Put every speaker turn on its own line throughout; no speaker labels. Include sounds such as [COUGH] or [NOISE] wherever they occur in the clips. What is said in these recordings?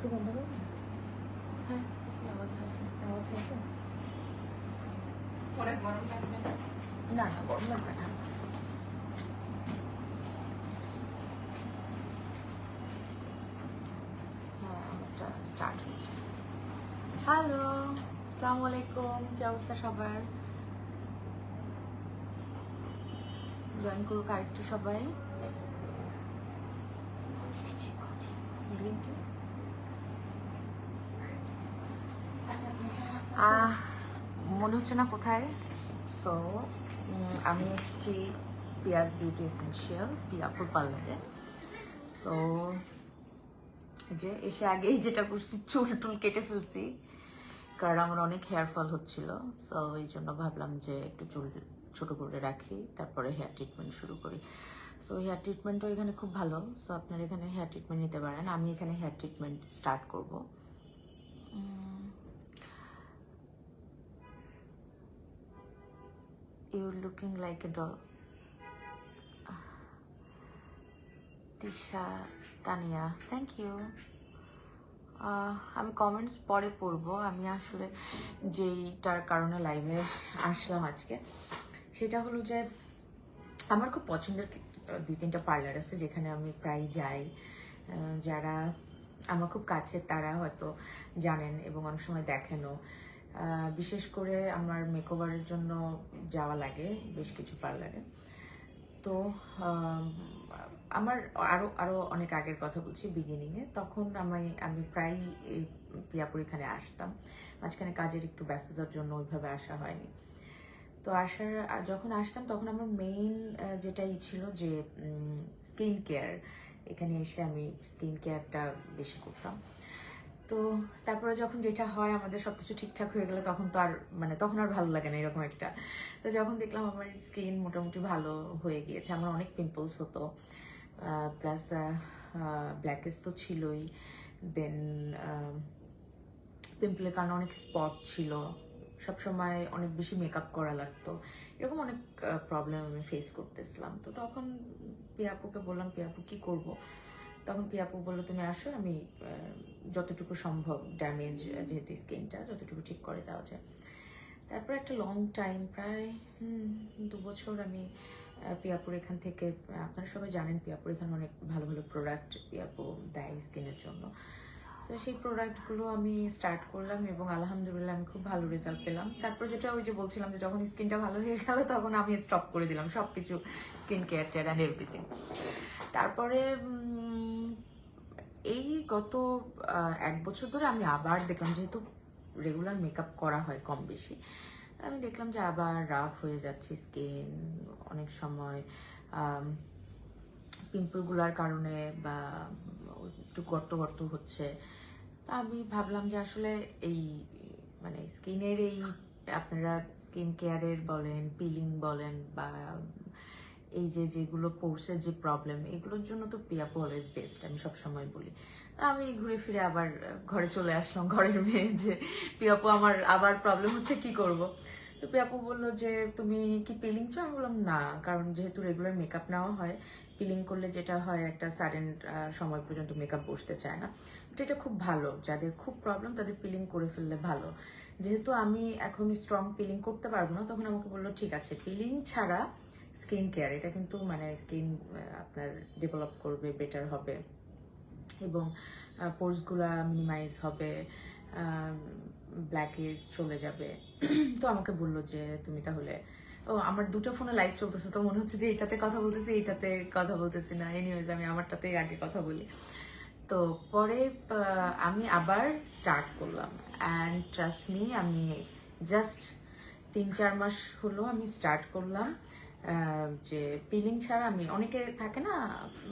AC বন্ধ করবে হ্যাঁ এসি আওয়াজ হয় আওয়াজ হয় তো
পরে গরম লাগবে না
না না গরম লাগবে ঠান্ডা। হ্যাঁ আমারটা স্টার্ট হচ্ছে হ্যালো আসসালামু আলাইকুম কি অবস্থা সবার জয়েন করুক আরেকটু সবাই গ্রিন টি মনে হচ্ছে না কোথায়। সো আমি এসেছি পিয়াজ বিউটি এসেন্সিয়াল পিয়াপুর পার্লারে। সো যে এসে আগেই যেটা করছি, চুল টুল কেটে ফেলছি, কারণ আমার অনেক হেয়ার ফল হচ্ছিল। সো এই জন্য ভাবলাম যে একটু চুল ছোট করে রাখি, তারপরে হেয়ার ট্রিটমেন্ট শুরু করি। সো হেয়ার ট্রিটমেন্টও এখানে খুব ভালো। সো আপনারা এখানে হেয়ার ট্রিটমেন্ট নিতে পারেন। আমি এখানে হেয়ার ট্রিটমেন্ট স্টার্ট করব। You're looking like a doll. Tisha Tania thank you আমি কমেন্টস পরে পড়ব। আমি আসলে যেইটার কারণে লাইভে আসলাম আজকে, সেটা হলো যে আমার খুব পছন্দের দুই তিনটা পার্লার আছে যেখানে আমি প্রায় যাই। যারা আমার খুব কাছের তারা হয়তো জানেন এবং অনেক সময় দেখেনও। বিশেষ করে আমার মেকওভারের জন্য যাওয়া লাগে, বেশ কিছু পার্লারে। তো আমার আরও আরও অনেক আগের কথা বলছি বিগিনিং এ। তখন আমি আমি প্রায় এই প্রিয়াপুর এখানে আসতাম। মাঝখানে কাজের একটু ব্যস্ততার জন্য ওইভাবে আসা হয়নি। তো আসার যখন আসতাম, তখন আমার মেইন যেটাই ছিল যে স্কিন কেয়ার এখানে এসে আমি স্কিন কেয়ারটা বেশি করতাম। তো তারপরে যখন যেটা হয়, আমাদের সবকিছু ঠিকঠাক হয়ে গেলে তখন তো আর মানে তখন আর ভালো লাগে না এরকম একটা। তো যখন দেখলাম আমার স্কিন মোটামুটি ভালো হয়ে গিয়েছে, আমার অনেক পিম্পলস হতো। প্লাস ব্ল্যাকেস তো ছিলই। দেন পিম্পলের কারণে অনেক স্পট ছিল। সবসময় অনেক বেশি মেকআপ করা লাগতো। এরকম অনেক প্রবলেম আমি ফেস করতেছিলাম। তো তখন পিয়াপুকে বললাম, পিয়াপু, কি করব? তখন পিয়াপু বলল তুমি আসো আমি যতটুকু সম্ভব ড্যামেজ যেহেতু স্কিনটা যতটুকু ঠিক করে দেওয়া যায়। তারপর একটা লং টাইম প্রায় হুম, দু বছর আমি পিয়াপুর এখান থেকে আপনারা সবাই জানেন পিয়াপুর এখানে অনেক ভালো ভালো প্রোডাক্ট পিয়াপু দেয় স্কিনের জন্য। সো সেই প্রোডাক্টগুলো আমি স্টার্ট করলাম এবং আলহামদুলিল্লাহ আমি খুব ভালো রেজাল্ট পেলাম। তারপর যেটা ওই যে বলছিলাম যে যখন স্কিনটা ভালো হয়ে গেল তখন আমি স্টপ করে দিলাম সব কিছু স্কিন কেয়ার টেয়ার অ্যান্ড এভরিথিং তারপরে এই গত এক বছর ধরে আমি আবার দেখলাম যেহেতু রেগুলার মেকআপ করা হয় কম বেশি, আমি দেখলাম যে আবার রাফ হয়ে যাচ্ছে স্কিন অনেক সময় পিম্পলগুলার কারণে বা একটু গর্ত গর্ত হচ্ছে। তা আমি ভাবলাম যে আসলে এই মানে স্কিনের এই, আপনারা স্কিন কেয়ারের বলেন পিলিং বলেন বা এই যে যেগুলো পোর্সের যে প্রবলেম এগুলোর জন্য তো পিয়াপু অলওয়েজ বেস্ট আমি সবসময় বলি। আমি ঘুরে ফিরে আবার ঘরে চলে আসলাম, ঘরের মেয়ে যে পিয়াপু আমার আবার প্রবলেম হচ্ছে, কি করব? তো পিয়াপু বলল যে, তুমি কি পিলিং চাও? আমি বললাম, না, কারণ যেহেতু রেগুলার মেকআপ নেওয়া হয় পিলিং করলে যেটা হয়, একটা সাডেন সময় পর্যন্ত মেকআপ বসতে চায় না। এটা খুব ভালো, যাদের খুব প্রবলেম তাদের পিলিং করে ফেললে ভালো। যেহেতু আমি এখন স্ট্রং পিলিং করতে পারব না, তখন আমাকে বলল, ঠিক আছে পিলিং ছাড়া স্কিন কেয়ার এটা কিন্তু মানে স্কিন আপনার ডেভেলপ করবে বেটার হবে। এবং পোর্সগুলা মিনিমাইজ হবে ব্ল্যাকেজ চলে যাবে। [CLEARS THROAT] তো আমাকে বলল যে, তুমি তাহলে ও, আমার দুটো ফোনে লাইভ চলতেছে, তো মনে হচ্ছে যে এটাতে কথা বলতেছি, এটাতে কথা বলতেছি না। এনিওয়েজ আমি আমারটাতেই আগে কথা বলি। তো পরে আমি আবার স্টার্ট করলাম। অ্যান্ড ট্রাস্ট মি আমি জাস্ট তিন, চার মাস হলো আমি স্টার্ট করলাম। যে পিলিং ছাড়া আমি, অনেকে থাকে না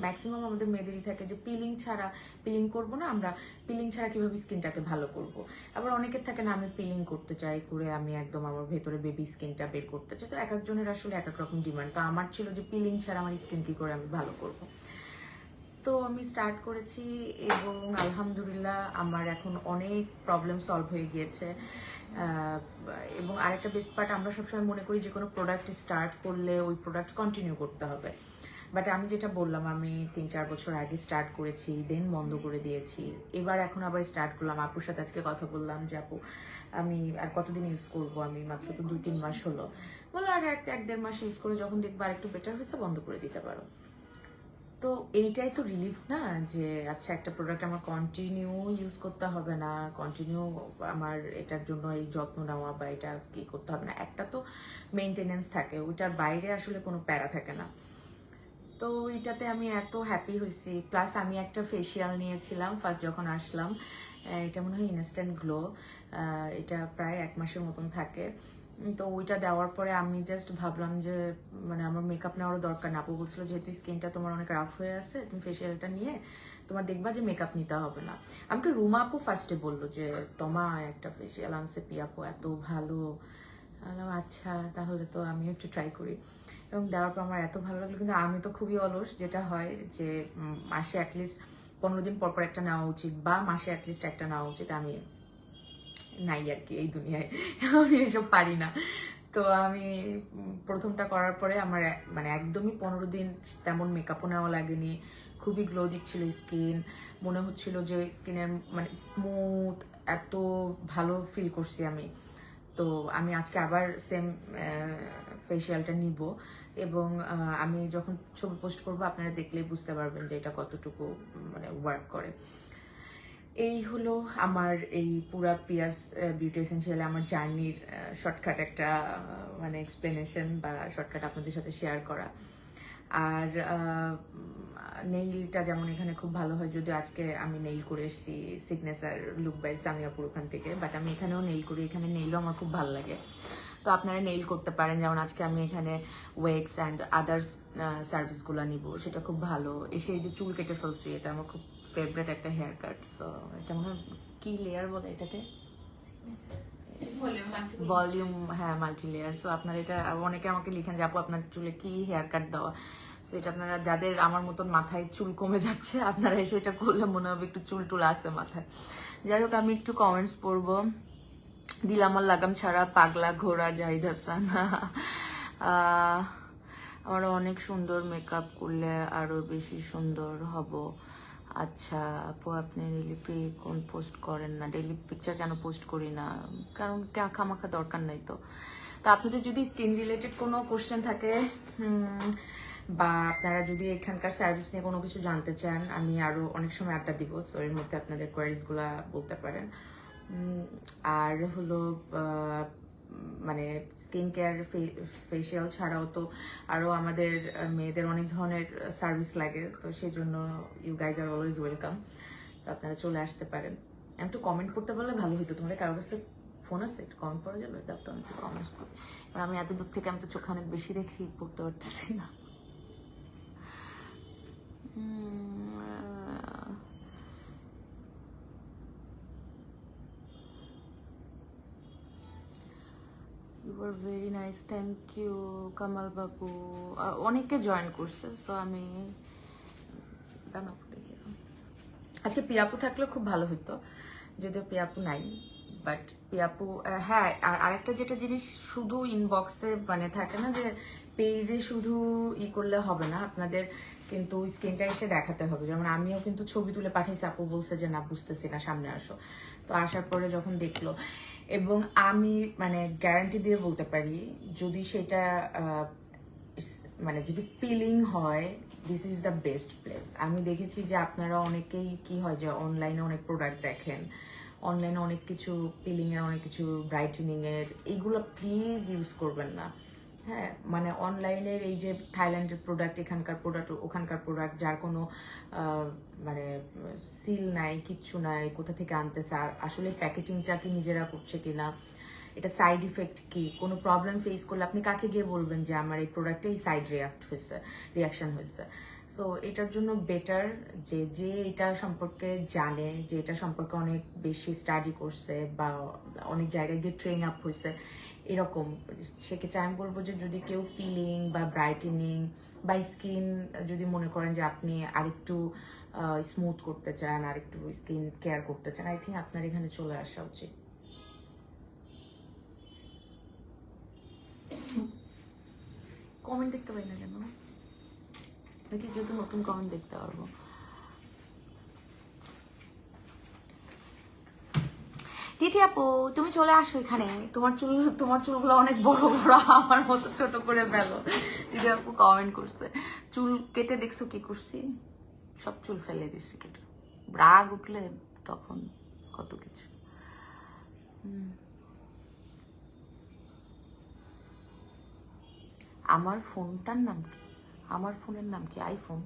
ম্যাক্সিমাম আমাদের মেয়েদেরই থাকে যে পিলিং ছাড়া পিলিং করব না আমরা পিলিং ছাড়া কীভাবে স্কিনটাকে ভালো করব? আবার অনেকের থাকে না, আমি পিলিং করতে চাই, করে আমি একদম আমার ভেতরে বেবি স্কিনটা বের করতে চাই। তো এক একজনের আসলে এক এক রকম ডিমান্ড তো আমার ছিল যে পিলিং ছাড়া আমার স্কিন কি করে আমি ভালো করব? তো আমি স্টার্ট করেছি এবং আলহামদুলিল্লাহ আমার এখন অনেক প্রবলেম সলভ হয়ে গিয়েছে। এবং আরেকটা বেস্ট পার্ট আমরা সবসময় মনে করি যে কোনো প্রোডাক্ট স্টার্ট করলে ওই প্রোডাক্ট কন্টিনিউ করতে হবে। বাট আমি যেটা বললাম, আমি তিন চার বছর আগে স্টার্ট করেছি দেন বন্ধ করে দিয়েছি। এবার এখন আবার স্টার্ট করলাম। আপুর সাথে আজকে কথা বললাম যে, আপু, আমি আর কতদিন ইউজ করব? আমি মাত্র তো দুই তিন মাস হলো। বলো আর, এক এক দেড় মাস ইউজ করে যখন দেখব আর একটু বেটার হয়েছে, বন্ধ করে দিতে পারো। তো এইটাই তো রিলিফ না? যে আচ্ছা একটা প্রোডাক্ট আমার কন্টিনিউ ইউজ করতে হবে না কন্টিনিউ আমার এটার জন্য এই যত্ন নেওয়া বা এটা কি করতে হবে না, একটা তো মেনটেনেন্স থাকে, ওইটার বাইরে আসলে কোনো প্যারা থাকে না। তো এটাতে আমি এত হ্যাপি হয়েছি। প্লাস আমি একটা ফেসিয়াল নিয়েছিলাম ফার্স্ট যখন আসলাম এটা মনে হয় ইনস্ট্যান্ট গ্লো এটা প্রায় এক মাসের মতন থাকে। তো ওইটা দেওয়ার পরে আমি জাস্ট ভাবলাম যে মানে আমার মেকআপ নেওয়ারও দরকার না। আপু বলছিল, যেহেতু স্কিনটা তোমার অনেক রাফ হয়ে আছে, তুমি ফেসিয়ালটা নিয়ে তোমার দেখবা যে মেকআপ নিতে হবে না। আমাকে রুমা আপু ফার্স্টে বলল যে, তোমা, একটা ফেসিয়াল আনছে পিয়াপু এত ভালো। আচ্ছা তাহলে তো আমিও একটু ট্রাই করি। এবং দেওয়ার পর আমার এত ভালো লাগল, কিন্তু আমি তো খুবই অলস, যেটা হয় যে মাসে অ্যাটলিস্ট পনেরো দিন পর পর একটা নেওয়া উচিত বা মাসে অ্যাটলিস্ট একটা নেওয়া উচিত আমি নাই আর কি এই দুনিয়ায়। আমি এসব পারি না। তো আমি প্রথমটা করার পরে আমার মানে একদমই পনেরো দিন তেমন মেকআপও নেওয়া লাগেনি। খুবই গ্লো দিচ্ছিল স্কিন মনে হচ্ছিল যে স্কিনের মানে স্মুথ এত ভালো ফিল করছি আমি। তো আমি আজকে আবার সেম ফেসিয়ালটা নিব। এবং আমি যখন ছবি পোস্ট করব, আপনারা দেখলেই বুঝতে পারবেন যে এটা কতটুকু মানে ওয়ার্ক করে। এই হলো আমার এই পুরা পিয়াস বিউটি এসেন্সিয়ালে আমার জার্নির শর্টকাট একটা মানে এক্সপ্লেনেশন বা শর্টকাট আপনাদের সাথে শেয়ার করা। আর নেইলটা যেমন এখানে খুব ভালো হয়, যদিও আজকে আমি নেইল করে এসেছি সিগনেচার লুক বাই সামিয়াপুর ওখান থেকে বাট আমি এখানেও নেইল করি, এখানে নেইলও আমার খুব ভালো লাগে। তো আপনারা নেইল করতে পারেন, যেমন আজকে আমি এখানে ওয়েক্স অ্যান্ড আদার্স সার্ভিসগুলো নিব, সেটা খুব ভালো। এসে এই যে চুল কেটে ফেলছি, এটা আমার খুব ফেভারিট একটা হেয়ার কাট সো এটা মনে হয় কি লেয়ার বলে এটাকে ভলিউম হ্যাঁ মাল্টি লেয়ার সো আপনার এটা অনেকে আমাকে লিখেন যে আপু আপনার চুলে কি হেয়ার কাট দেওয়া? সো এটা আপনারা যাদের আমার মতন মাথায় চুল কমে যাচ্ছে আপনারা এসে এটা করলে মনে হবে একটু চুল টুল আসে মাথায়। যাই হোক আমি একটু কমেন্টস পড়ব। দিলামল লাগাম ছাড়া পাগলা ঘোড়া জাহিদ হাসান। আমার অনেক সুন্দর মেকআপ করলে আরও বেশি সুন্দর হব। আচ্ছা আপু আপনি ডেলি কোন পোস্ট করেন না? ডেলি পিকচার কেন পোস্ট করি না? কারণ খামাখা দরকার নাই তো। তা আপনাদের যদি স্কিন রিলেটেড কোনো কোশ্চেন থাকে বা আপনারা যদি এখানকার সার্ভিস নিয়ে কোনো কিছু জানতে চান, আমি আরও অনেক সময় আড্ডা দিব সো এর মধ্যে আপনাদের কোয়ারিজগুলো বলতে পারেন। আর হলো মানে স্কিন কেয়ার ফেসিয়াল ছাড়াও তো আরও আমাদের মেয়েদের অনেক ধরনের সার্ভিস লাগে। তো সেই জন্য you guys are always welcome তো আপনারা চলে আসতে পারেন। আমি একটু কমেন্ট করতে পারলে ভালো হতো তোমাদের কারোর কাছে ফোন আছে? একটু কমেন্ট করা যাবে? দাও তো আমি একটু কমেন্ট করি। কারণ আমি এত দূর থেকে আমি তো চোখে অনেক বেশি দেখি পড়তে পারতেছি না। উম, you very nice thank you Kamal babu অনেকে জয়েন করছে সো আমি দেখি। আজকে পিয়াপু থাকলে খুব ভালো হতো যদিও পিয়াপু নাই বাট পিয়াপু হ্যাঁ আর আরেকটা যেটা জিনিস শুধু ইনবক্সে মানে থাকে না যে পেজে শুধু ই করলে হবে না, আপনাদের কিন্তু স্ক্রিনটা এসে দেখাতে হবে। যেমন আমিও কিন্তু ছবি তুলে পাঠাইছি, আপু বলছে যে, না, বুঝতেছি না, সামনে আসো। তো আসার পরে যখন দেখল এবং আমি মানে গ্যারান্টি দিয়ে বলতে পারি, যদি সেটা মানে যদি পিলিং হয় this is the best place আমি দেখেছি যে আপনারা অনেকেই কি হয় যে অনলাইনে অনেক প্রোডাক্ট দেখেন অনলাইনে অনেক কিছু পিলিংয়ের অনেক কিছু ব্রাইটেনিংয়ের এইগুলো প্লিজ ইউজ করবেন না। হ্যাঁ মানে অনলাইনের এই যে থাইল্যান্ডের প্রোডাক্ট এখানকার প্রোডাক্ট ওখানকার প্রোডাক্ট যার কোনো মানে সিল নাই, কিচ্ছু নাই, কোথা থেকে আনতেছে আসলে প্যাকেটিংটা কি নিজেরা করছে কিনা, এটা সাইড ইফেক্ট কি, কোনো প্রবলেম ফেস করলে আপনি কাকে গিয়ে বলবেন যে আমার এই প্রোডাক্টে এই সাইড রিয়াক্ট হয়েছে রিয়াকশন হয়েছে? সো এটার জন্য বেটার যে যে এটা সম্পর্কে জানে, যে এটা সম্পর্কে অনেক বেশি স্টাডি করছে বা অনেক জায়গায় গিয়ে ট্রেন আপ হয়েছে এরকম। সেক্ষেত্রে আমি বলব যে যদি কেউ পিলিং বা ব্রাইটেনিং বা স্কিন যদি মনে করেন যে আপনি আরেকটু স্মুথ করতে চান, আরেকটু স্কিন কেয়ার করতে চান আই থিঙ্ক আপনার এখানে চলে আসা উচিত। কমেন্ট দেখতে পাই না কেন? দেখি, যেহেতু নতুন কমেন্ট দেখতে পারব। তিথি আপু, তুমি চলে আসো এখানে। তোমার চুল, তোমার চুলগুলো অনেক বড় বড়, আমার মতো ছোট করে ফেলো। তিথি আপু কমেন্ট করছে, চুল কেটে দেখছ কি করছি? সব চুল ফেলে দিচ্ছি কেটে। রাগ উঠলে তখন কত কিছু। আমার ফোনটার নাম কি? আমার ফোনের নাম কি? আইফোন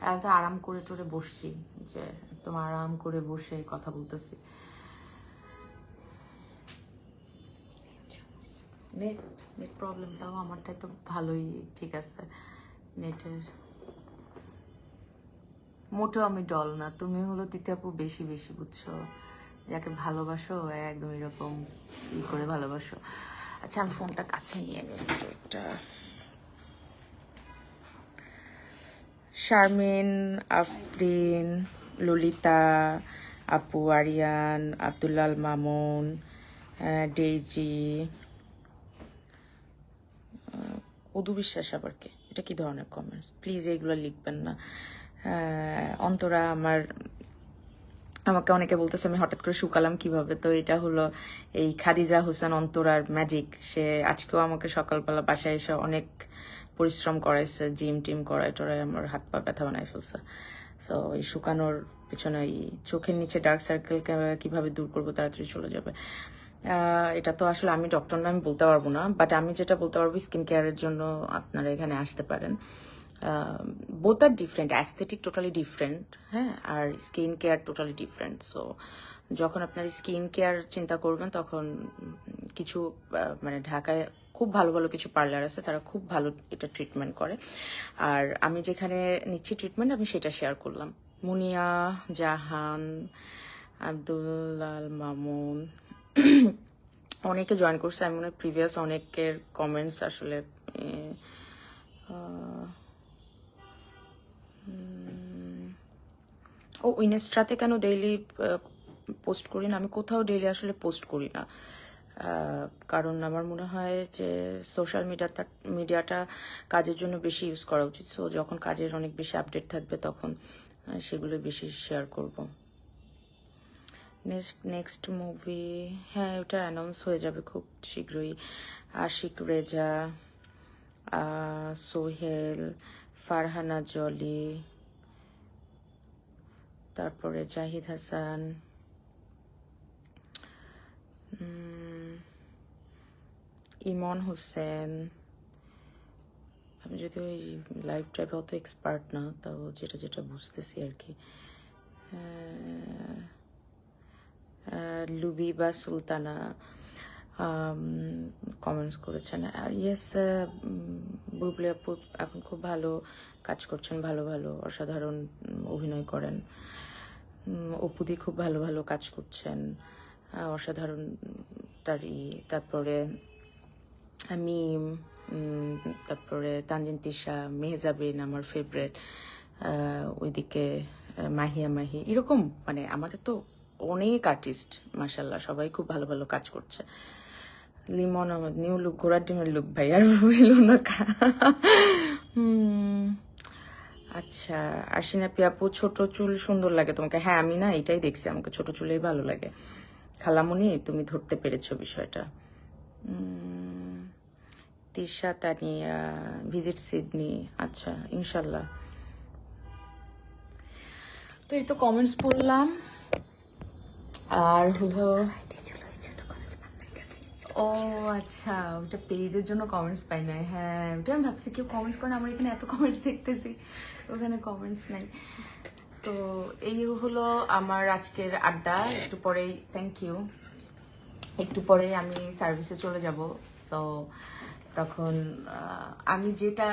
আর আমি আরাম করে টরে বসছি, যে একদম আরাম করে বসে কথা বলতেছি। নেট নেট প্রবলেম তাও আমারটাই তো ভালোই ঠিক আছে। নেটের মোটেও আমি ডল না, তুমি হলো তিতাপু বেশি বেশি বুঝছ। যাকে ভালোবাসো একদম এরকম ই করে ভালোবাসো। আচ্ছা আমি ফোনটা কাছে নিয়ে নিই একটু একটা শারমিন, আফরিন, ললিতা, আপু আরিয়ান, আব্দুল্লাল মামুন ডেইজি অদু বিশ্বাস আবার কে? এটা কি ধরনের কমেন্টস প্লিজ এইগুলো লিখবেন না। অন্তরা আমার, আমাকে অনেকে বলতেছে আমি হঠাৎ করে শুকালাম কীভাবে? তো এটা হলো এই খাদিজা হোসেন অন্তরার ম্যাজিক সে আজকেও আমাকে সকালবেলা বাসায় এসে অনেক পরিশ্রম করাইছে জিম টিম করাই টরাই আমার হাত পা ব্যথা বানাই ফেলছে। সো এই শুকানোর পিছনে এই চোখের নিচে ডার্ক সার্কেল কীভাবে দূর করব তাড়াতাড়ি চলে যাবে। এটা তো আসলে আমি ডক্টর না আমি বলতে পারব না বাট আমি যেটা বলতে পারব স্কিন কেয়ারের জন্য আপনারা এখানে আসতে পারেন। Both are different aesthetic totally different হ্যাঁ আর skin care totally different so যখন আপনার স্কিন কেয়ার চিন্তা করবেন, তখন কিছু মানে ঢাকায় খুব ভালো ভালো কিছু পার্লার আছে, তারা খুব ভালো এটা ট্রিটমেন্ট করে। আর আমি যেখানে নিচ্ছি ট্রিটমেন্ট আমি সেটা শেয়ার করলাম। মুনিয়া, জাহান আব্দুল্লাল মামুন, অনেকে জয়েন করছে। আমি মনে প্রিভিয়াস অনেকের কমেন্টস আসলে ও ইনস্টাতে কেন ডেইলি পোস্ট করি না? আমি কোথাও ডেইলি আসলে পোস্ট করি না। কারণ আমার মনে হয় যে সোশ্যাল মিডিয়াটা মিডিয়াটা কাজের জন্য বেশি ইউজ করা উচিত। সো যখন কাজের অনেক বেশি আপডেট থাকবে, তখন সেগুলো বেশি শেয়ার করব। নেক্সট নেক্সট মুভি হ্যাঁ ওটা অ্যানাউন্স হয়ে যাবে খুব শীঘ্রই। আশিক রেজা সোহেল, ফারহানা জলি, তারপরে জাহিদ হাসান। ইমন হোসেন। আমি যদি ওই লাইভ টাইপে অত এক্সপার্ট না তাও যেটা যেটা বুঝতেছি আর কি লুবি বা সুলতানা কমেন্টস করেছেন। ইয়েস বুবলি আপু এখন খুব ভালো কাজ করছেন ভালো ভালো অসাধারণ অভিনয় করেন। অপুদি খুব ভালো ভালো কাজ করছেন। অসাধারণ উম, তার ই তারপরে উম, তারপরে তানজিন তিশা মেহজাবিন আমার ফেভারেট ওইদিকে মাহিয়া মাহি এরকম মানে আমাদের তো অনেক আর্টিস্ট মাসাল্লাহ সবাই খুব ভালো ভালো কাজ করছে। লিমন আহমদ নিউ লুক ঘোড়ার ডিমের লুক ভাই আর বইল না আচ্ছা আরশিনা পিয়াপু ছোট চুল সুন্দর লাগে তোমাকে। হ্যাঁ আমি না এটাই দেখছি আমাকে ছোট চুলেই ভালো লাগে। খালামুনি তুমি ধরতে পেরেছ বিষয়টা। তিশা, তানিয়া ভিজিট সিডনি আচ্ছা ইনশাল্লাহ। তো এই তো কমেন্টস পড়লাম। আর হলো, ও আচ্ছা ওটা পেজের জন্য কমেন্টস পাই নাই। হ্যাঁ ওটা আমি ভাবছি, কেউ কমেন্টস করে আমরা এখানে এত কমেন্টস দেখতেছি, ওখানে কমেন্টস নাই। তো এই হলো আমার আজকের আড্ডা, একটু পরেই থ্যাংক ইউ একটু পরে আমি সার্ভিসে চলে যাব। সো তখন আমি যেটা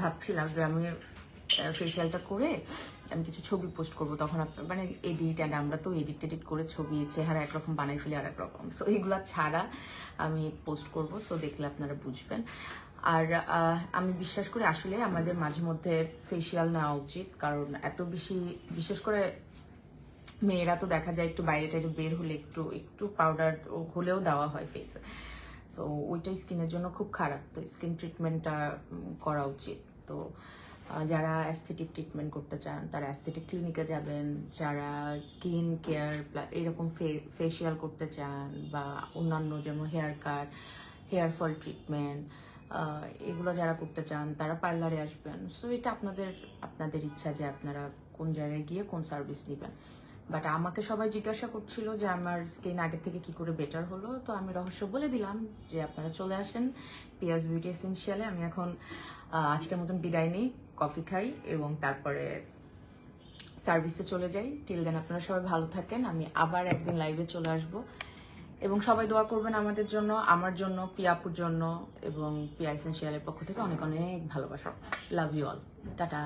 ভাবছিলাম যে আমি ফেসিয়ালটা করে আমি কিছু ছবি পোস্ট করব, তখন আপনার মানে এডিট অ্যান্ড আমরা তো এডিট টেডিট করে ছবি চেহারা একরকম বানাই ফেলি আর একরকম। সো এইগুলো ছাড়া আমি পোস্ট করব সো দেখলে আপনারা বুঝবেন। আর আমি বিশ্বাস করি আসলে আমাদের মাঝে মধ্যে ফেসিয়াল নেওয়া উচিত, কারণ এত বেশি, বিশেষ করে মেয়েরা তো দেখা যায় একটু বাইরে টাইরে বের হলে একটু একটু পাউডার হলেও দেওয়া হয় ফেসে সো ওইটা স্কিনের জন্য খুব খারাপ। তো স্কিন ট্রিটমেন্টটা করা উচিত। তো যারা অ্যাস্থেটিক ট্রিটমেন্ট করতে চান, তারা অ্যাস্থেটিক ক্লিনিকে যাবেন। যারা স্কিন কেয়ার এরকম ফেসিয়াল করতে চান বা অন্যান্য যেমন hair cut hair fall treatment এগুলো যারা করতে চান, তারা পার্লারে আসবেন। সো এটা আপনাদের আপনাদের ইচ্ছা যে আপনারা কোন জায়গায় গিয়ে কোন সার্ভিস নেবেন। বাট আমাকে সবাই জিজ্ঞাসা করছিল যে আমার স্কিন আগে থেকে কি করে বেটার হলো। তো আমি রহস্য বলে দিলাম যে আপনারা চলে আসেন পিয়াজ বিউটি এসেন্সিয়ালে আমি এখন আজকের মতন বিদায় নিই কফি খাই এবং তারপরে সার্ভিসে চলে যাই। টিল দেন আপনারা সবাই ভালো থাকেন। আমি আবার একদিন লাইভে চলে আসব। এবং সবাই দোয়া করবেন আমাদের জন্য, আমার জন্য, পিয়াপুর জন্য এবং পিয়া এসেন্সিয়ালের পক্ষ থেকে অনেক অনেক ভালোবাসা। Love you all tata.